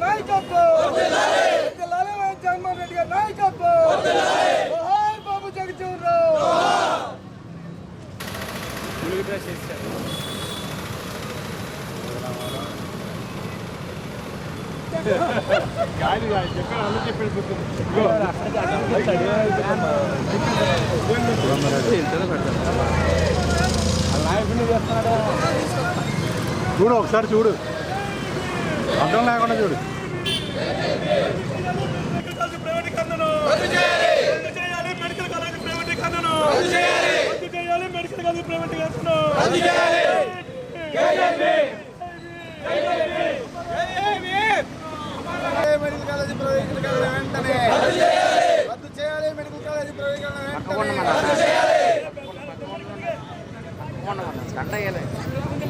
నాయకత్వం వర్ధిల్లాలి వైఎస్ జగన్మోహన్ రెడ్డి గారి నాయకత్వం జోహార్ బాబు జగజీవన్ రావు చూడు ఒకసారి చూడు. అర్థం లేకుండా చూడు మెడికల్ రద్దు చేయాలి మెడికల్ కాలేజ్ చేయాలి మెడికల్ కాలేజీ ప్రైవేటీకరణ వెంటనే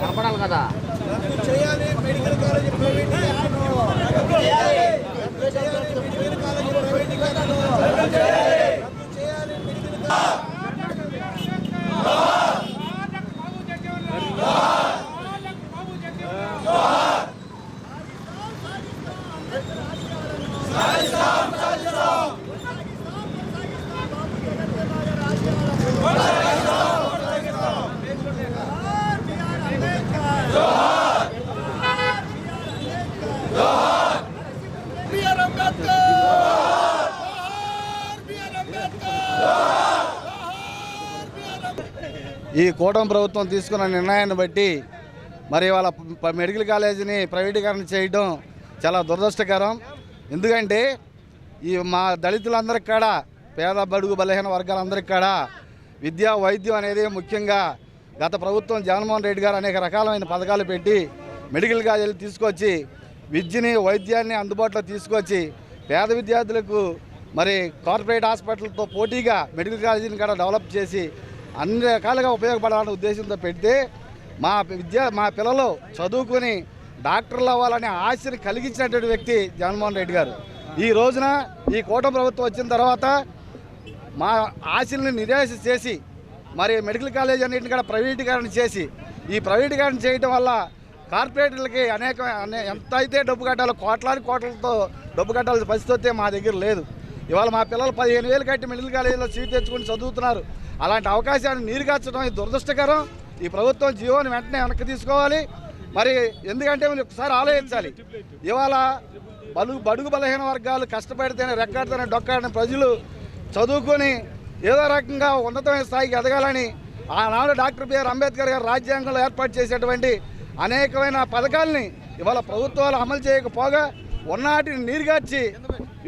కనపడాలి కదా. చేయాలి. మెడికల్ కాలేజీ రద్దు చేయాలి మెడికల్ కాలేజీ. రద్దు చేయాలి చేయాలి మెడికల్ కాలేజీ బిఆర్ అంబేద్కర్ జోహార్ బిఆర్ అంబేద్కర్ జోహార్ బిఆర్ అంబేద్కర్ ఈ కూటమి ప్రభుత్వం తీసుకున్న నిర్ణయాన్ని బట్టి మరి వాళ్ళ మెడికల్ కాలేజీని ప్రైవేటీకరణ చేయడం చాలా దురదృష్టకరం. ఎందుకంటే ఈ మా దళితులందరికీ కూడా పేద బడుగు బలహీన వర్గాలందరికీ కూడా విద్యా వైద్యం అనేది ముఖ్యంగా గత ప్రభుత్వం జగన్మోహన్ రెడ్డి గారు అనేక రకాలైన పథకాలు పెట్టి మెడికల్ కాలేజీలు తీసుకొచ్చి విద్యని వైద్యాన్ని అందుబాటులో తీసుకొచ్చి పేద విద్యార్థులకు మరి కార్పొరేట్ హాస్పిటల్తో పోటీగా మెడికల్ కాలేజీని కూడా డెవలప్ చేసి అన్ని రకాలుగా ఉపయోగపడాలనే ఉద్దేశంతో పెడితే మా విద్య మా పిల్లలు చదువుకొని డాక్టర్లు అవ్వాలనే ఆశని కలిగించినటువంటి వ్యక్తి జగన్మోహన్ రెడ్డి గారు. ఈ రోజున ఈ కూటమి ప్రభుత్వం వచ్చిన తర్వాత మా ఆశల్ని నిరాశ చేసి మరి మెడికల్ కాలేజ్ అన్నింటిని కూడా ప్రైవేటీకరణ చేసి ఈ ప్రైవేటీకరణ చేయడం వల్ల కార్పొరేటర్లకి అనేక అనే ఎంత అయితే డబ్బు కట్టాలో కోట్లాది కోట్లతో డబ్బు కట్టాల్సిన పరిస్థితి మా దగ్గర లేదు. ఇవాళ మా పిల్లలు పదిహేను వేలు కట్టి మిడిల్ కాలేజీలో సీట్ తెచ్చుకొని చదువుతున్నారు. అలాంటి అవకాశాన్ని నీరుగార్చడం ఇది దురదృష్టకరం. ఈ ప్రభుత్వం జీవోని వెంటనే వెనక్కి తీసుకోవాలి. మరి ఎందుకంటే మీరు ఒకసారి ఆలోచించాలి. ఇవాళ బలు బడుగు బలహీన వర్గాలు కష్టపడితేనే రెక్కాడితేనే డొక్కడిన ప్రజలు చదువుకొని ఏదో రకంగా ఉన్నతమైన స్థాయికి ఎదగాలని ఆనాడు డాక్టర్ బిఆర్ అంబేద్కర్ గారు రాజ్యాంగంలో ఏర్పాటు చేసేటువంటి అనేకమైన పథకాలని ఇవాళ ప్రభుత్వాలు అమలు చేయకపోగా ఉన్నాటిని నీరుగార్చి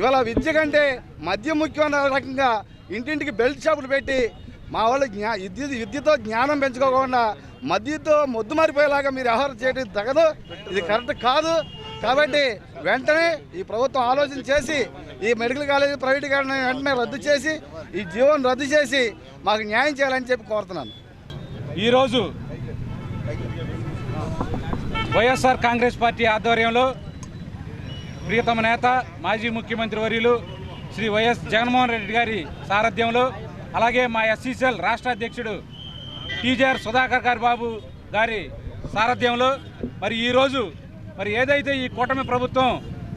ఇవాళ విద్య కంటే మద్యం ముఖ్యమైన రకంగా ఇంటింటికి బెల్ట్ షాపులు పెట్టి మా వాళ్ళు జ్ఞా విద్య విద్యతో జ్ఞానం పెంచుకోకుండా మద్యతో మొద్దు మారిపోయేలాగా మీరు వ్యవహారం చేయడం తగదు. ఇది కరెక్ట్ కాదు. కాబట్టి వెంటనే ఈ ప్రభుత్వం ఆలోచన చేసి ఈ మెడికల్ కాలేజీ ప్రైవేటీకరణ వెంటనే రద్దు చేసి ఈ జీవోను రద్దు చేసి మాకు న్యాయం చేయాలని చెప్పి కోరుతున్నాను. ఈరోజు వైఎస్ఆర్ కాంగ్రెస్ పార్టీ ఆధ్వర్యంలో ప్రియతమ నేత మాజీ ముఖ్యమంత్రి వర్యులు శ్రీ వైఎస్ జగన్మోహన్ రెడ్డి గారి సారథ్యంలో అలాగే మా ఎస్సీసీఎల్ రాష్ట్ర అధ్యక్షుడు టీజేఆర్ సుధాకర్ గారి బాబు గారి సారథ్యంలో మరి ఈరోజు మరి ఏదైతే ఈ కూటమి ప్రభుత్వం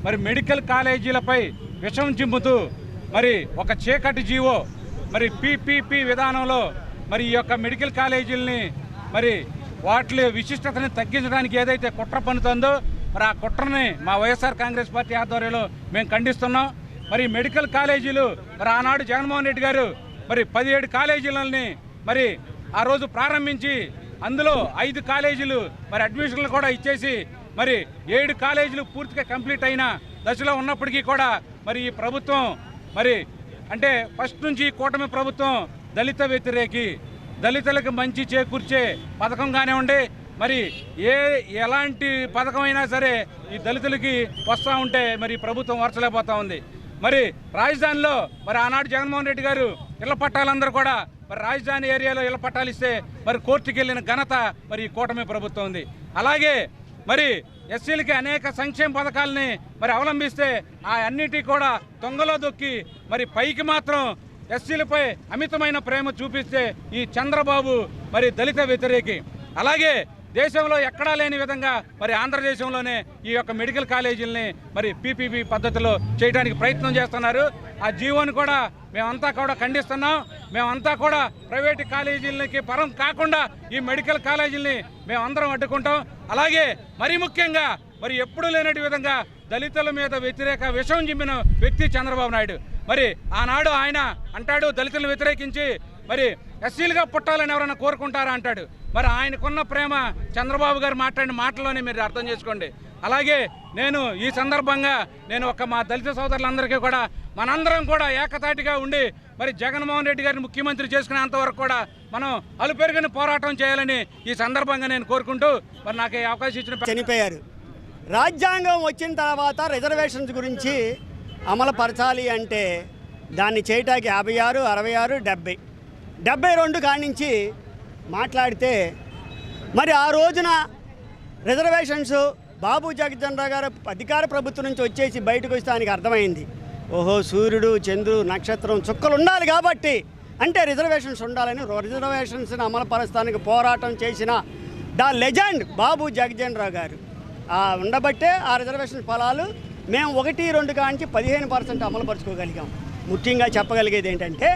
మరి మెడికల్ కాలేజీలపై విషం చింపుతూ మరి ఒక చీకటి జీవో మరి పీపీపీ విధానంలో మరి ఈ యొక్క మెడికల్ కాలేజీలని మరి వాటి విశిష్టతని తగ్గించడానికి ఏదైతే కుట్ర పనుతుందో మరి ఆ కుట్రని మా వైఎస్ఆర్ కాంగ్రెస్ పార్టీ ఆధ్వర్యంలో మేము ఖండిస్తున్నాం. మరి మెడికల్ కాలేజీలు మరి ఆనాడు జగన్మోహన్ రెడ్డి గారు మరి పదిహేడు కాలేజీలని మరి ఆ రోజు ప్రారంభించి అందులో ఐదు కాలేజీలు మరి అడ్మిషన్లు కూడా ఇచ్చేసి మరి ఏడు కాలేజీలు పూర్తిగా కంప్లీట్ అయిన దశలో ఉన్నప్పటికీ కూడా మరి ఈ ప్రభుత్వం మరి అంటే ఫస్ట్ నుంచి కూటమి ప్రభుత్వం దళిత వ్యతిరేకి దళితులకు మంచి చేకూర్చే పథకం కానివ్వండి మరి ఏ ఎలాంటి పథకం అయినా సరే ఈ దళితులకి వస్తూ ఉంటే మరి ప్రభుత్వం వర్చలేకపోతూ ఉంది. మరి రాజధానిలో మరి ఆనాడు జగన్మోహన్ రెడ్డి గారు ఇళ్ళ పట్టాలందరూ కూడా మరి రాజధాని ఏరియాలో ఇళ్ళ పట్టాలు ఇస్తే మరి కోర్టుకి వెళ్ళిన ఘనత మరి కూటమి ప్రభుత్వం ఉంది. అలాగే మరి ఎస్సీలకి అనేక సంక్షేమ పథకాలని మరి అవలంబిస్తే ఆ అన్నిటి కూడా తొంగలో దొక్కి మరి పైకి మాత్రం ఎస్సీలపై అమితమైన ప్రేమ చూపిస్తే ఈ చంద్రబాబు మరి దళిత వ్యతిరేకి. అలాగే దేశంలో ఎక్కడా లేని విధంగా మరి ఆంధ్రదేశంలోనే ఈ యొక్క మెడికల్ కాలేజీలని మరి పీపీపీ పద్ధతిలో చేయడానికి ప్రయత్నం చేస్తున్నారు. ఆ జీవోని కూడా మేమంతా కూడా ఖండిస్తున్నాం. మేమంతా కూడా ప్రైవేటు కాలేజీలకి పరం కాకుండా ఈ మెడికల్ కాలేజీలని మేమందరం అడ్డుకుంటాం. అలాగే మరీ ముఖ్యంగా మరి ఎప్పుడు లేనటి విధంగా దళితుల మీద వ్యతిరేక విషం జిమ్మిన వ్యక్తి చంద్రబాబు నాయుడు. మరి ఆనాడు ఆయన అంటాడు దళితులను వ్యతిరేకించి మరి ఎస్సీలుగా పుట్టాలని ఎవరైనా కోరుకుంటారా అంటాడు. మరి ఆయనకున్న ప్రేమ చంద్రబాబు గారు మాట్లాడిన మాటలోనే మీరు అర్థం చేసుకోండి. అలాగే నేను ఈ సందర్భంగా నేను ఒక మా దళిత సోదరులందరికీ కూడా మనందరం కూడా ఏకతాటిగా ఉండి మరి జగన్మోహన్ రెడ్డి గారిని ముఖ్యమంత్రి చేసుకునేంత వరకు కూడా మనం అలుపెరుగని పోరాటం చేయాలని ఈ సందర్భంగా నేను కోరుకుంటూ మరి నాకు ఈ అవకాశం ఇచ్చిన చనిపోయారు. రాజ్యాంగం వచ్చిన తర్వాత రిజర్వేషన్స్ గురించి అమలు పరచాలి అంటే దాన్ని చేయటానికి యాభై ఆరు అరవై ఆరు డెబ్బై. డెబ్బై రెండు కానించి మాట్లాడితే మరి ఆ రోజున రిజర్వేషన్స్ బాబు జగజ్జనరావు గారు అధికార ప్రభుత్వం నుంచి వచ్చేసి బయటకు వస్తే ఆయనకి అర్థమైంది. ఓహో సూర్యుడు చంద్రుడు నక్షత్రం చుక్కలు ఉండాలి కాబట్టి అంటే రిజర్వేషన్స్ ఉండాలని రిజర్వేషన్స్ని అమలు పరచడానికి పోరాటం చేసిన ద లెజెండ్ బాబు జగజ్జనరావు గారు. ఆ ఉండబట్టే ఆ రిజర్వేషన్ ఫలాలు మేము ఒకటి రెండు కాంచి పదిహేను పర్సెంట్ అమలుపరుచుకోగలిగాం. ముఖ్యంగా చెప్పగలిగేది ఏంటంటే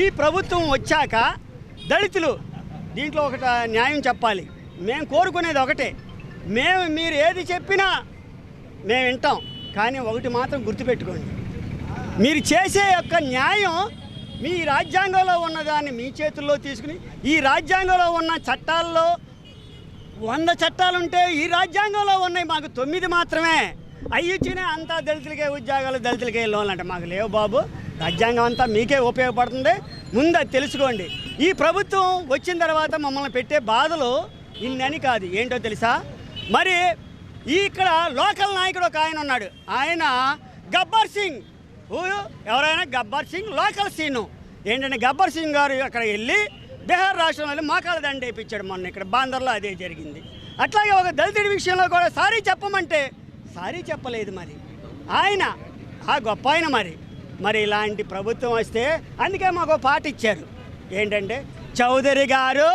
ఈ ప్రభుత్వం వచ్చాక దళితులు దీంట్లో ఒకట న్యాయం చెప్పాలి. మేము కోరుకునేది ఒకటే. మేము మీరు ఏది చెప్పినా మేము వింటాం. కానీ ఒకటి మాత్రం గుర్తుపెట్టుకోండి. మీరు చేసే యొక్క న్యాయం మీ రాజ్యాంగంలో ఉన్నదాన్ని మీ చేతుల్లో తీసుకుని ఈ రాజ్యాంగంలో ఉన్న చట్టాల్లో వంద చట్టాలుంటే ఈ రాజ్యాంగంలో ఉన్నాయి మాకు తొమ్మిది మాత్రమే. అయ్యిచ్చినే అంతా దళితులకే ఉద్యోగాలు దళితులకే లోన్లు అంటే మాకు లేవు బాబు. రాజ్యాంగం అంతా మీకే ఉపయోగపడుతుంది. ముందు అది తెలుసుకోండి. ఈ ప్రభుత్వం వచ్చిన తర్వాత మమ్మల్ని పెట్టే బాధలు ఇన్నని కాదు. ఏంటో తెలుసా? మరి ఇక్కడ లోకల్ నాయకుడు ఒక ఆయన ఉన్నాడు. ఆయన గబ్బర్ సింగ్. ఊ, ఎవరైనా గబ్బర్ సింగ్? Local scene. ఏంటంటే గబ్బర్ సింగ్ గారు అక్కడ వెళ్ళి బీహార్ రాష్ట్రంలో వెళ్ళి మోకాల దండ వేయించాడు మొన్న ఇక్కడ. బాందర్లో అదే జరిగింది. అట్లాగే ఒక దళితుడి విషయంలో కూడా సారీ చెప్పమంటే సారీ చెప్పలేదు మరి. ఆయన ఆ గొప్ప ఆయన మరి. మరి ఇలాంటి ప్రభుత్వం వస్తే అందుకే మాకు పాట ఇచ్చారు. ఏంటంటే చౌదరి గారు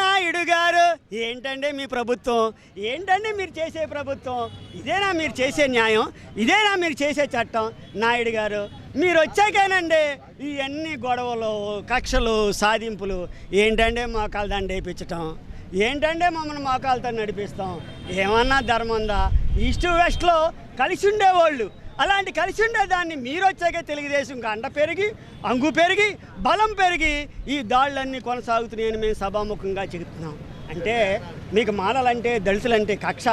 నాయుడు గారు ఏంటండి మీ ప్రభుత్వం? ఏంటండి మీరు చేసే ప్రభుత్వం? ఇదేనా మీరు చేసే న్యాయం? ఇదేనా మీరు చేసే చట్టం? నాయుడు గారు మీరు వచ్చాకేనండి ఇవన్నీ గొడవలు కక్షలు సాధింపులు ఏంటంటే మోకాలు దండ వేయించటం ఏంటంటే మమ్మల్ని మోకాలతో నడిపిస్తాం? ఏమన్నా ధర్మందా ఉందా? ఈస్ట్ వెస్ట్లో కలిసి ఉండేవాళ్ళు. అలాంటి కలిసి ఉండేదాన్ని మీరు వచ్చాకే తెలుగుదేశం అండ పెరిగి అంగు పెరిగి బలం పెరిగి ఈ దాడులన్నీ కొనసాగుతున్నాయని మేము సభాముఖంగా చెబుతున్నాం. అంటే మీకు మాలలంటే దళితులంటే కక్ష.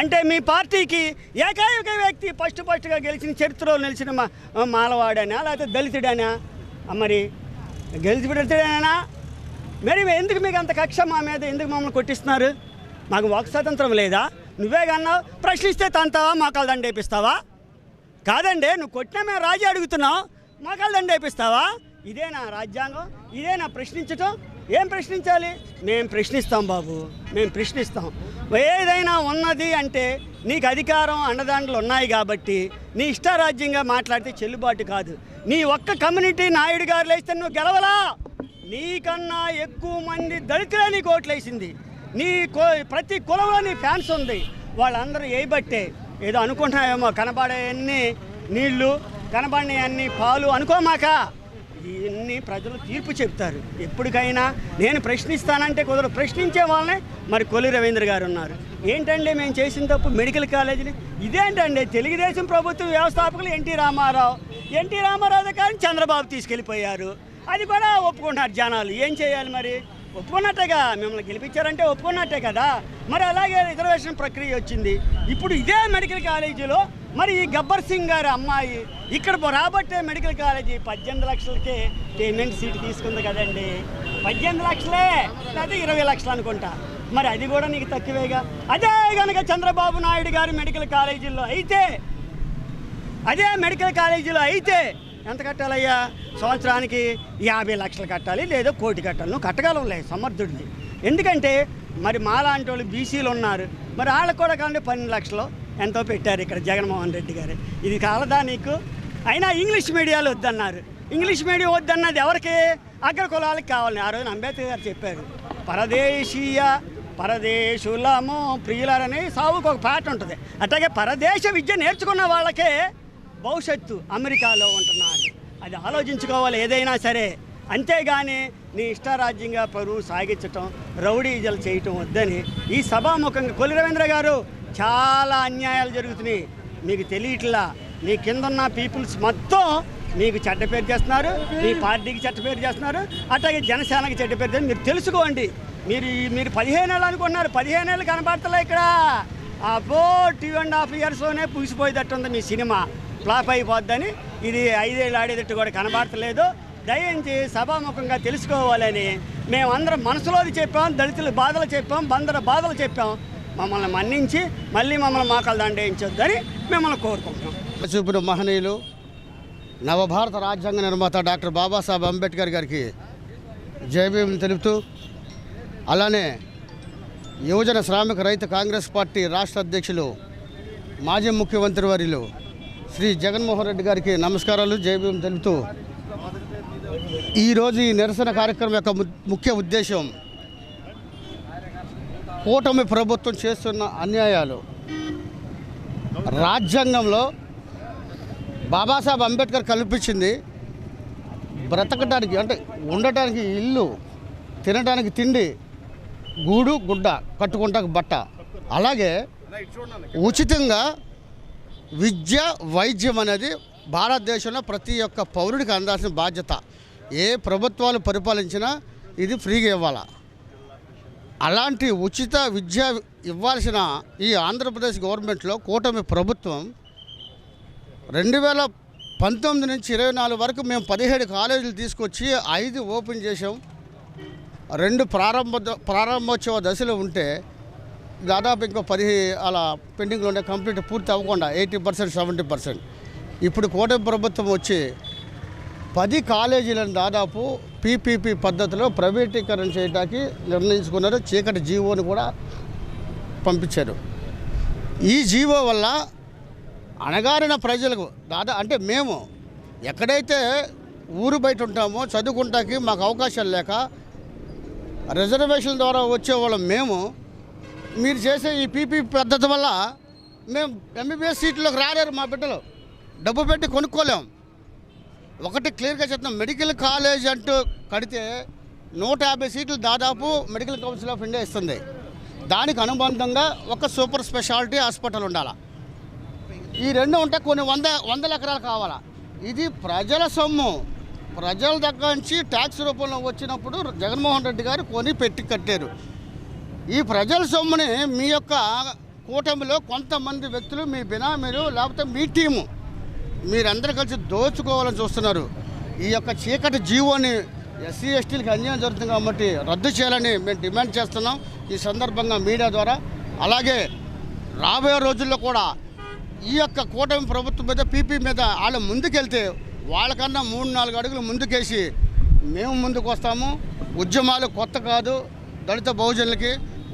అంటే మీ పార్టీకి ఏకైక వ్యక్తి ఫస్ట్ ఫస్ట్గా గెలిచిన చరిత్రలో నిలిచిన మా మాలవాడనా లేకపోతే దళితుడనా. మరి గెలిచి పెడతాడేనా మరి ఎందుకు మీకు అంత కక్ష మా మీద? ఎందుకు మమ్మల్ని కొట్టిస్తున్నారు? మాకు వాక్ స్వాతంత్రం లేదా? నువ్వే కన్నావు. ప్రశ్నిస్తే తంతావా? మోకాలు దండేపిస్తావా? కాదండి నువ్వు కొట్టినా మేము రాజీ అడుగుతున్నావు మోకాలు దండ ఇదేనా రాజ్యాంగం ఇదేనా ప్రశ్నించటం. ఏం ప్రశ్నించాలి? మేము ప్రశ్నిస్తాం బాబు మేము ప్రశ్నిస్తాం. ఏదైనా ఉన్నది అంటే నీకు అధికారం అండదండలు ఉన్నాయి కాబట్టి నీ ఇష్టారాజ్యంగా మాట్లాడితే చెల్లుబాటు కాదు. నీ ఒక్క కమ్యూనిటీ నాయుడు గారు లేస్తే నువ్వు గెలవలా? నీకన్నా ఎక్కువ మంది దళితులే నీకు ఓట్లేసింది. నీ కో ప్రతి కులంలో నీ ఫ్యాన్స్ ఉంది. వాళ్ళందరూ వేయబట్టే ఏదో అనుకుంటున్నామేమో కనబడే నీళ్ళు కనబడిన అన్ని పాలు అనుకోమాక ఇవన్నీ ప్రజలు తీర్పు చెప్తారు ఎప్పటికైనా నేను ప్రశ్నిస్తానంటే కుదరదు ప్రశ్నించే వాళ్ళనే మరి కొలి రవీంద్ర గారు ఉన్నారు. ఏంటండి మేము చేసిన తప్పు మెడికల్ కాలేజీలు ఇదేంటండి తెలుగుదేశం ప్రభుత్వం వ్యవస్థాపకులు ఎన్టీ రామారావు. ఎన్టీ రామారావు కానీ చంద్రబాబు తీసుకెళ్ళిపోయారు. అది కూడా ఒప్పుకుంటున్నారు జనాలు. ఏం చేయాలి మరి? ఒప్పుకున్నట్టేగా మిమ్మల్ని గెలిపించారంటే ఒప్పుకున్నట్టే కదా. మరి అలాగే రిజర్వేషన్ ప్రక్రియ వచ్చింది. ఇప్పుడు ఇదే మెడికల్ కాలేజీలో మరి ఈ గబ్బర్ సింగ్ గారి అమ్మాయి ఇక్కడ రాబట్టే మెడికల్ కాలేజీ పద్దెనిమిది లక్షలకే పేమెంట్ సీట్ తీసుకుంది కదండి. పద్దెనిమిది లక్షలే లేకపోతే ఇరవై లక్షలు అనుకుంటా. మరి అది కూడా నీకు తక్కువేగా. అదే కనుక చంద్రబాబు నాయుడు గారి మెడికల్ కాలేజీల్లో అయితే అదే మెడికల్ కాలేజీలో అయితే ఎంత కట్టాలయ్యా? సంవత్సరానికి యాభై లక్షలు కట్టాలి లేదా కోటి కట్టాలి. నువ్వు లేదు సమర్థుడిని ఎందుకంటే మరి మాలాంటి వాళ్ళు బీసీలు ఉన్నారు. మరి వాళ్ళకు కూడా కానీ పన్నెండు లక్షలు ఎంతో పెట్టారు ఇక్కడ జగన్మోహన్ రెడ్డి గారు. ఇది కాలదా నీకు? అయినా ఇంగ్లీష్ మీడియాలు వద్దన్నారు. ఇంగ్లీష్ మీడియం వద్దన్నది ఎవరికి? అగ్ర కులాలకు కావాలని ఆ రోజున అంబేద్కర్ గారు చెప్పారు. పరదేశీయ పరదేశులము ప్రియులరని సావుకు ఒక పాట ఉంటుంది. అట్లాగే పరదేశ విద్య నేర్చుకున్న వాళ్ళకే భవిష్యత్తు అమెరికాలో ఉంటున్నారు అది ఆలోచించుకోవాలి ఏదైనా సరే. అంతేగాని నీ ఇష్టారాజ్యంగా పరువు సాగించటం రౌడీజలు చేయటం వద్దని ఈ సభాముఖంగా కొలి రవీంద్ర గారు చాలా అన్యాయాలు జరుగుతున్నాయి. మీకు తెలియట్లా మీ కింద ఉన్న పీపుల్స్ మొత్తం మీకు చెడ్డ పేరు చేస్తున్నారు మీ పార్టీకి చెడ్డ పేరు చేస్తున్నారు అట్లాగే జనసేనకి చెడ్డ పేరు చేస్తున్నారు. మీరు తెలుసుకోండి. మీరు మీరు పదిహేను ఏళ్ళు అనుకున్నారు పదిహేను ఏళ్ళు కనబడతలే ఇక్కడ. అబ్బో టూ అండ్ హాఫ్ ఇయర్స్లోనే పూసిపోయేటట్టుంది మీ సినిమా. ఫ్లాప్ అయిపోద్దని ఇది ఐదేళ్ళు ఆడేటట్టు కూడా కనబడతలేదు. దయించి సభాముఖంగా తెలుసుకోవాలని మేమందరం మనసులోది చెప్పాం దళితుల బాధలు చెప్పాం బందర బాధలు చెప్పాం. మమ్మల్ని మన్నించి మళ్ళీ మమ్మల్ని మాకలు దండేయించొద్దని మిమ్మల్ని కోరుకుంటున్నాం. చూపిన మహనీయులు నవభారత రాజ్యాంగ నిర్మాత డాక్టర్ బాబాసాహెబ్ అంబేద్కర్ గారికి జయభీం తెలుపుతూ అలానే యువజన శ్రామిక రైతు కాంగ్రెస్ పార్టీ రాష్ట్ర అధ్యక్షులు మాజీ ముఖ్యమంత్రి వర్యులు శ్రీ జగన్మోహన్ రెడ్డి గారికి నమస్కారాలు జయభీం తెలుపుతూ ఈరోజు ఈ నిరసన కార్యక్రమం యొక్క ముఖ్య ఉద్దేశం కూటమి ప్రభుత్వం చేస్తున్న అన్యాయాలు. రాజ్యాంగంలో బాబాసాహెబ్ అంబేద్కర్ కల్పించింది బ్రతకడానికి అంటే ఉండటానికి ఇల్లు తినడానికి తిండి గూడు గుడ్డ కట్టుకుంటానికి బట్ట. అలాగే ఉచితంగా విద్య వైద్యం అనేది భారతదేశంలో ప్రతి ఒక్క పౌరుడికి అందాల్సిన బాధ్యత. ఏ ప్రభుత్వాలు పరిపాలించినా ఇది ఫ్రీగా ఇవ్వాలా? అలాంటి ఉచిత విద్య ఇవ్వాల్సిన ఈ ఆంధ్రప్రదేశ్ గవర్నమెంట్లో కూటమి ప్రభుత్వం రెండు వేల పంతొమ్మిది నుంచి ఇరవై నాలుగు వరకు మేము పదిహేడు కాలేజీలు తీసుకొచ్చి ఐదు ఓపెన్ చేసాం రెండు ప్రారంభ ద- ప్రారంభోత్సవ దశలో ఉంటే దాదాపు ఇంకో పది అలా పెండింగ్లో ఉండే కంప్లీట్ పూర్తి అవ్వకుండా ఎయిటీ పర్సెంట్ సెవెంటీ పర్సెంట్. ఇప్పుడు కోటమి ప్రభుత్వం వచ్చి పది కాలేజీలను దాదాపు పీపీపీ పద్ధతిలో ప్రైవేటీకరణ చేయడానికి నిర్ణయించుకున్నారు. చీకటి జీవోని కూడా పంపించారు. ఈ జీవో వల్ల అణగారిన ప్రజలకు దాదా అంటే మేము ఎక్కడైతే ఊరు బయట ఉంటామో చదువుకుంటాకి మాకు అవకాశాలు లేక రిజర్వేషన్ ద్వారా వచ్చేవాళ్ళం మేము మీరు చేసే ఈ పీపీ పద్ధతి వల్ల మేము ఎంబీబీఎస్ సీట్లోకి రాలేరు మా బిడ్డలు. డబ్బు పెట్టి కొనుక్కోలేం. ఒకటి క్లియర్గా చెప్తున్నాం మెడికల్ కాలేజ్ అంటూ కడితే నూట యాభై సీట్లు దాదాపు మెడికల్ కౌన్సిల్ ఆఫ్ ఇండియా ఇస్తుంది. దానికి అనుబంధంగా ఒక సూపర్ స్పెషాలిటీ హాస్పిటల్ ఉండాలి. ఈ రెండు ఉంటే కొన్ని వంద వందల ఎకరాలు కావాలా. ఇది ప్రజల సొమ్ము. ప్రజల దగ్గర నుంచి ట్యాక్స్ రూపంలో వచ్చినప్పుడు జగన్మోహన్ రెడ్డి గారు కొని పెట్టి కట్టారు. ఈ ప్రజల సొమ్ముని మీ యొక్క కూటమిలో కొంతమంది వ్యక్తులు మీ బినామీలు లేకపోతే మీ టీము మీరందరూ కలిసి దోచుకోవాలని చూస్తున్నారు. ఈ యొక్క చీకటి జీవోని ఎస్సీ ఎస్టీలకు అన్యాయం జరుగుతుంది కాబట్టి రద్దు చేయాలని మేము డిమాండ్ చేస్తున్నాం. ఈ సందర్భంగా మీడియా ద్వారా. అలాగే రాబోయే రోజుల్లో కూడా ఈ యొక్క కూటమి ప్రభుత్వం మీద పీపీ మీద వాళ్ళు ముందుకెళ్తే వాళ్ళకన్నా మూడు నాలుగు అడుగులు ముందుకేసి మేము ముందుకు వస్తాము ఉద్యమాలు కొత్త కాదు. దళిత బహుజనులకి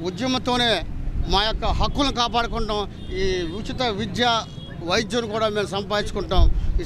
ఉద్యమంతోనే మా యొక్క హక్కులను కాపాడుకుంటాం. ఈ ఉచిత విద్య వైద్యుని కూడా మేము సంపాదించుకుంటాం. ఈ